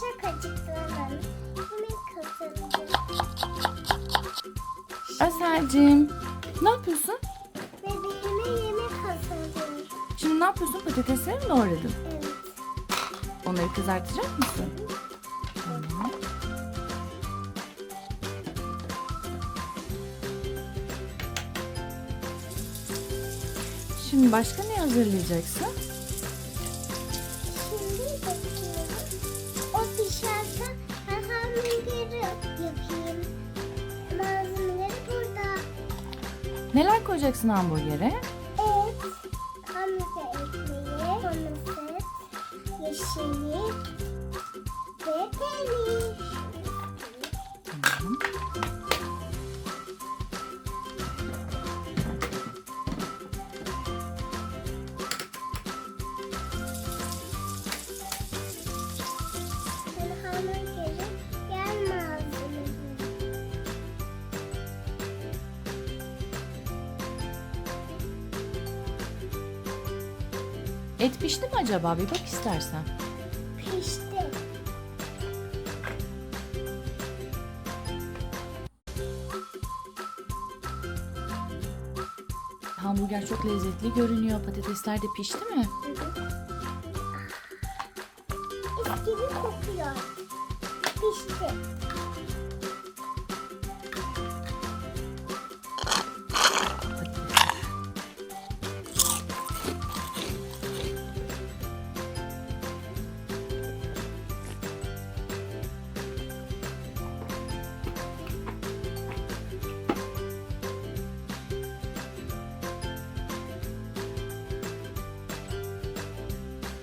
çok. Aselcim ne yapıyorsun? Bebeğime yemek hazırlıyorum. Şimdi ne yapıyorsun? Patatesleri mi doğradın? Evet. Onları kızartacak mısın? Tamam. Şimdi başka ne hazırlayacaksın? Şimdi Neler koyacaksın hamburgere? Et, hamburger ekmeği, domates, yeşillik ve peynir. Et pişti mi acaba? Bir bak istersen. Pişti. Hamburger çok lezzetli görünüyor. Patatesler de pişti mi? Mis gibi kokuyor. Pişti.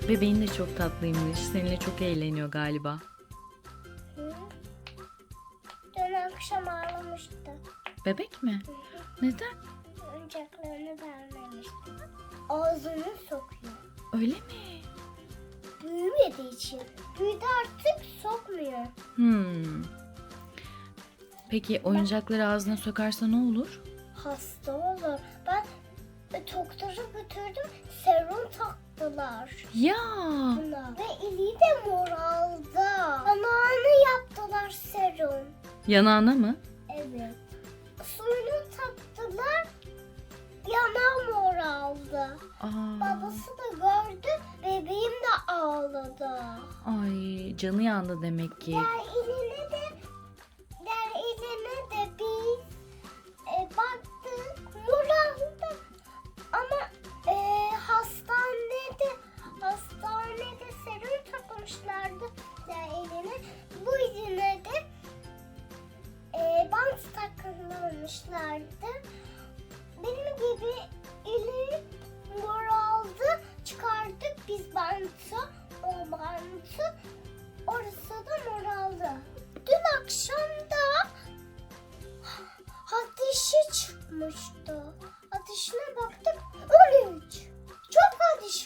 Bebeğin de çok tatlıymış. Seninle çok eğleniyor galiba. Hı? Dün akşam ağlamıştı. Bebek mi? Neden? Oyuncaklarını vermemişti. Ağzını sokuyor. Öyle mi? Büyümediği için. Büyüdü artık sokmuyor. Hmm. Peki oyuncakları ağzına sokarsa ne olur? Hasta olur. Ben e, doktora götürdüm. Serum taktılar. Ya. Buna. Ve eli de moraldı. Yanağını yaptılar serum. Yanağına mı? Evet. Suyunu taktılar. Yanağı moraldı. Aa. Babası da gördü. Bebeğim de ağladı. Ay canı yandı demek ki. Diğer eline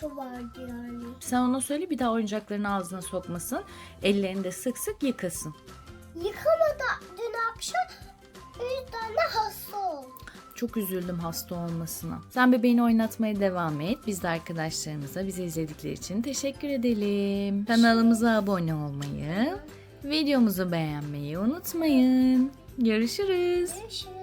Ateşi vardı yani. Sen ona söyle bir daha oyuncaklarını ağzına sokmasın. Ellerini de sık sık yıkasın. Yıkamadı dün akşam. Yüzden de hasta oldu. Çok üzüldüm hasta olmasına. Sen bebeğini oynatmaya devam et. Biz de arkadaşlarımıza bizi izledikleri için teşekkür edelim. Kanalımıza abone olmayı, videomuzu beğenmeyi unutmayın. Görüşürüz. Görüşürüz.